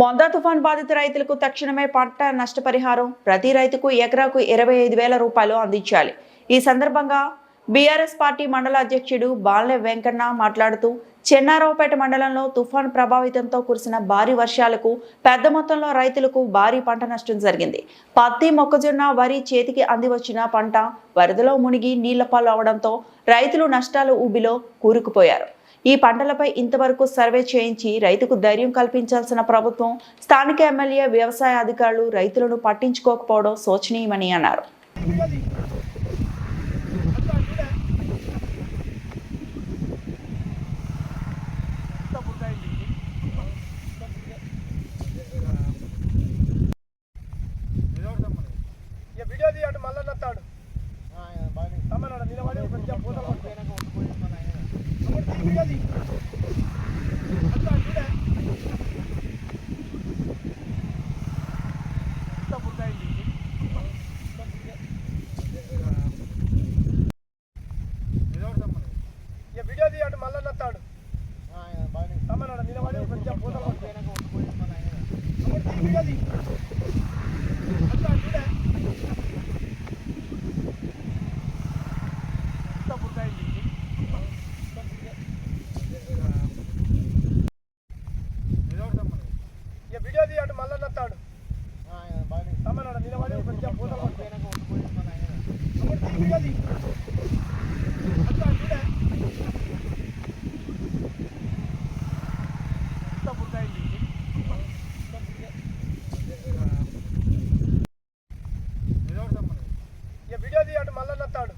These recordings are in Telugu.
మొందా తుఫాన్ బాధిత రైతులకు తక్షణమే పంట నష్టపరిహారం. ప్రతి రైతుకు ఎకరాకు ఇరవై ఐదు వేల రూపాయలు అందించాలి. ఈ సందర్భంగా బీఆర్ఎస్ పార్టీ మండల అధ్యక్షుడు బాలె వెంకన్న మాట్లాడుతూ చెన్నారావుపేట మండలంలో తుఫాన్ ప్రభావితంతో కురిసిన భారీ వర్షాలకు పెద్ద మొత్తంలో రైతులకు భారీ పంట నష్టం జరిగింది. పత్తి మొక్కజొన్న వరి చేతికి అందివచ్చిన పంట వరదలో మునిగి నీళ్ళ పాలు అవడంతో రైతులు నష్టాలు ఊబిలో కూరుకుపోయారు. ఈ పంటలపై ఇంతవరకు సర్వే చేయించి రైతుకు ధైర్యం కల్పించాల్సిన ప్రభుత్వం స్థానిక ఎమ్మెల్యే వ్యవసాయ అధికారులు రైతులను పట్టించుకోకపోవడం శోచనీయమని అన్నారు. ఇక వీడియో తీయడు మళ్ళీ నత్తాడు తమ్మన్నాడు నిలబడి కొంచెం పూతలు పట్టుకో. అప్పుడు తీ వీడియో తీ. అంతా చూడే. ఇంత బురదయింది ఇది. ఇక వీడియో తీయడు మళ్ళీ నత్తాడు తమ్మన్నాడు నిలబడి కొంచెం పూతలు పట్టుకో. అప్పుడు తీ వీడియో తీ. అంతా చూడే. ఇంత బురదయింది ఇది. ఇక వీడియో తీయడు మళ్ళీ నత్తాడు తమ్మన్నాడు నిలబడి కొంచెం పూతలు పట్టుకో. అప్పుడు తీ వీడియో తీ. అంతా చూడే. ఇంత బురదయింది ఇది. ఇక వీడియో తీయడు మళ్ళీ నత్తాడు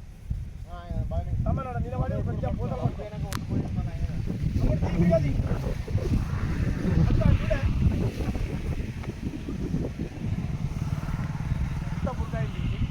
తమ్మన్నాడు నిలబడి కొంచెం పూతలు పట్టుకో. burada indi.